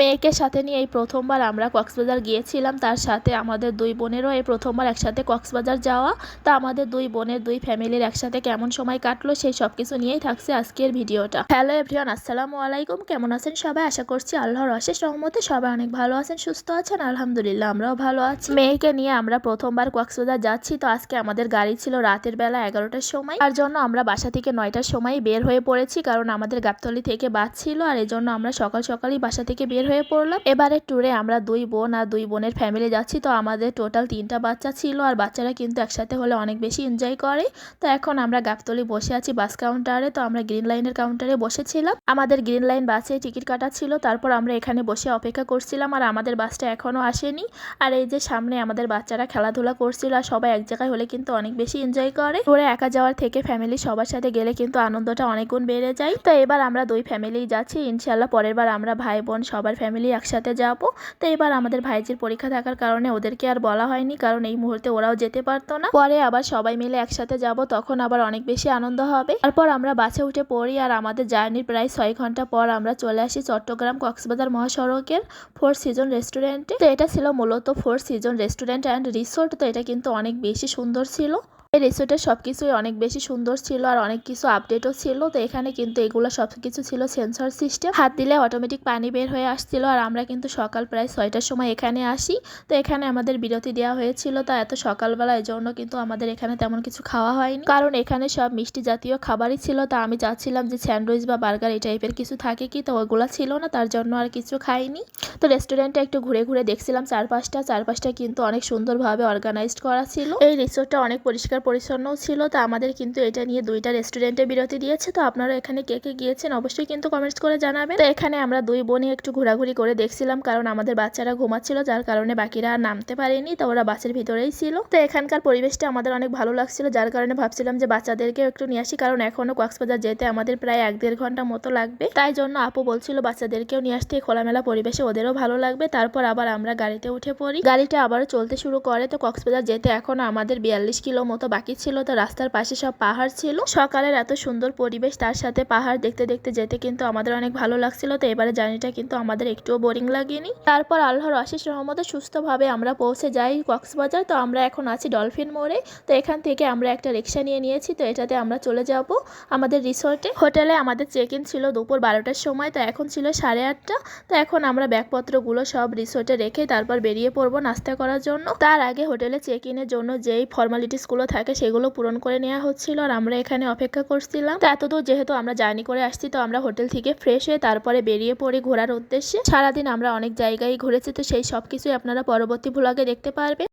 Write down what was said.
মেয়েকে সাথে নিয়ে এই প্রথমবার আমরা কক্সবাজার গিয়েছিলাম, তার সাথে আমাদের দুই বোনেরও এই প্রথমবার একসাথে কক্সবাজার যাওয়া। তা আমাদের দুই বোনের দুই ফ্যামিলির একসাথে কেমন সময় কাটলো সেই সব কিছু নিয়েই থাকছে আজকের ভিডিওটা। হ্যালো এভরিওয়ান, আসসালামু আলাইকুম। কেমন আছেন সবাই? আশা করছি আল্লাহর অশেষ রহমতে সবাই অনেক ভালো আছেন, সুস্থ আছেন। আলহামদুলিল্লাহ, আমরাও ভালো আছি। মেয়েকে নিয়ে আমরা প্রথমবার কক্সবাজার যাচ্ছি। তো আজকে আমাদের গাড়ি ছিল রাতের বেলা এগারোটার সময়। তার জন্য আমরা বাসা থেকে নয়টার সময় বের হয়ে পড়েছি, কারণ আমাদের গাবতলি থেকে বাস ছিল। আর এই জন্য আমরা সকাল সকালই বাসা থেকে বের হয়ে পড়লাম। এবারে ট্যুরে আমরা দুই বোন আর দুই বোনের ফ্যামিলি যাচ্ছি। তো আমাদের টোটাল তিনটা বাচ্চা ছিল আর বাচ্চারা কিন্তু একসাথে হলে অনেক বেশি এনজয় করে। তো এখন আমরা গাবতলি বসে আছি বাস কাউন্টারে তো আমরা গ্রিন লাইনের কাউন্টারে বসেছিলাম। আমাদের গ্রিন লাইন বাসে টিকিট কাটা ছিল। তারপর আমরা এখানে বসে অপেক্ষা করছিলাম আর আমাদের বাসটা এখনও আসেনি। আর এই যে সামনে আমাদের বাচ্চারা খেলাধুলা করছিল আর সবাই এক জায়গায় হলে কিন্তু অনেক বেশি এনজয় করে। ট্যুরে একা যাওয়ার থেকে ফ্যামিলি সবার সাথে গেলে কিন্তু আনন্দটা অনেক গুণ বেড়ে যায়। তো এবার আমরা দুই ফ্যামিলি যাচ্ছি। ইনশাল্লাহ পরের বার আমরা ভাই বোন সবার ফ্যামিলি একসাথে যাব। তো এবার আমাদের ভাইজির পরীক্ষা থাকার কারণে ওদেরকে আর বলা হয়নি, কারণ এই মুহূর্তে ওরাও যেতে পারতো না। পরে আবার সবাই মিলে একসাথে যাব, তখন আবার অনেক বেশি আনন্দ হবে। তারপর আমরা বাসে উঠে পড়ি আর আমাদের জার্নির প্রায় ছয় ঘণ্টা পর আমরা চলে আসি চট্টগ্রাম কক্সবাজার মহাসড়কের ফোর সিজন রেস্টুরেন্টে। তো এটা ছিল মূলত Four Season restaurant and resort, তো এটা কিন্তু অনেক বেশি সুন্দর ছিল। এই রিসোর্টের সব কিছুই অনেক বেশি সুন্দর ছিল আর অনেক কিছু আপডেটও ছিল। তো এখানে কিন্তু এগুলো সব কিছু ছিল সেন্সর সিস্টেম হাত দিলে অটোমেটিক পানি বের হয়ে আসছিল আর আমরা কিন্তু সকাল প্রায় ছয়টার সময় এখানে আসি। তো এখানে আমাদের বিরতি দেওয়া হয়েছিল। তা এত সকালবেলা এই জন্য কিন্তু আমাদের এখানে তেমন কিছু খাওয়া হয়নি। কারণ এখানে সব মিষ্টি জাতীয় খাবারই ছিল। তা আমি চাচ্ছিলাম যে স্যান্ডউইচ বা বার্গার এই টাইপের কিছু থাকে কি? তো ওগুলো ছিল না। তার জন্য আর কিছু খাইনি। তো রেস্টুরেন্টটা একটু ঘুরে ঘুরে দেখছিলাম চারপাশটা। চারপাশটা কিন্তু অনেক সুন্দরভাবে অর্গানাইজড করা ছিল। এই রিসোর্টটা অনেক পরিষ্কার পরিচ্ছন্নও ছিল, তো আমাদের কিন্তু এটা নিয়ে দুইটা রেস্টুরেন্টে বিরতি দিয়েছে। তো আপনারা এখানে কে কে গিয়েছেন অবশ্যই কিন্তু কমেন্টস করে জানাবেন। তো এখানে আমরা দুই বোনই একটু ঘোরাঘুরি করে দেখছিলাম, কারণ আমাদের বাচ্চারা ঘুমাচ্ছিল, যার কারণে বাকিরা আর নামতে পারেনি, তো ওরা বাসের ভিতরেই ছিল। তো এখানকার পরিবেশটা আমাদের অনেক ভালো লাগছিল, যার কারণে ভাবছিলাম যে বাচ্চাদেরকেও একটু নিয়ে আসি, কারণ এখনও কক্সবাজার যেতে আমাদের প্রায় এক দেড় ঘণ্টা মতো লাগবে। তাই জন্য আপু বলছিল বাচ্চাদেরকেও নিয়ে আসতে খোলামেলা পরিবেশে ওদেরও ভালো লাগবে। তারপর আবার আমরা গাড়িতে উঠে পড়ি। গাড়িটা আবারও চলতে শুরু করে, তো কক্সবাজার যেতে এখনও আমাদের বিয়াল্লিশ কিলো মতো বাকি ছিল, তো রাস্তার পাশে সব পাহাড় ছিল। সকালের এত সুন্দর পরিবেশ, তার সাথে পাহাড় দেখতে দেখতে যেতে কিন্তু আমাদের অনেক ভালো লাগছিল, তো এবারে জার্নিটা কিন্তু আমাদের একটুও বোরিং লাগেনি। তারপর আল্লাহর অশেষ রহমতে সুস্থভাবে আমরা পৌঁছে যাই কক্সবাজার, তো আমরা এখন আছি ডলফিন মোড়ে। তো এখান থেকে আমরা একটা রিক্সা নিয়ে নিয়েছি, তো এটাতে আমরা চলে যাব আমাদের রিসোর্টে হোটেলে আমাদের চেক ইন ছিল দুপুর বারোটার সময়, তো এখন ছিল সাড়ে আটটা। তো এখন আমরা ব্যাগপত্রগুলো সব রিসোর্টে রেখে তারপর বেরিয়ে পড়ব নাস্তা করার জন্য। তার আগে হোটেলে চেক ইনের জন্য যেই ফর্মালিটিসগুলো থাকে সেগুলো পূরণ করে নেওয়া হচ্ছিল আর আমরা এখানে অপেক্ষা করছিলাম। তো এতদূর যেহেতু আমরা জার্নি করে আসছি, তো আমরা হোটেল থেকে ফ্রেশ হয়ে তারপরে বেরিয়ে পড়ি ঘোরার উদ্দেশ্যে। সারাদিন আমরা অনেক জায়গায় ঘুরেছি, তো সেই সব কিছুই আপনারা পরবর্তী ভ্লগে দেখতে পারবেন।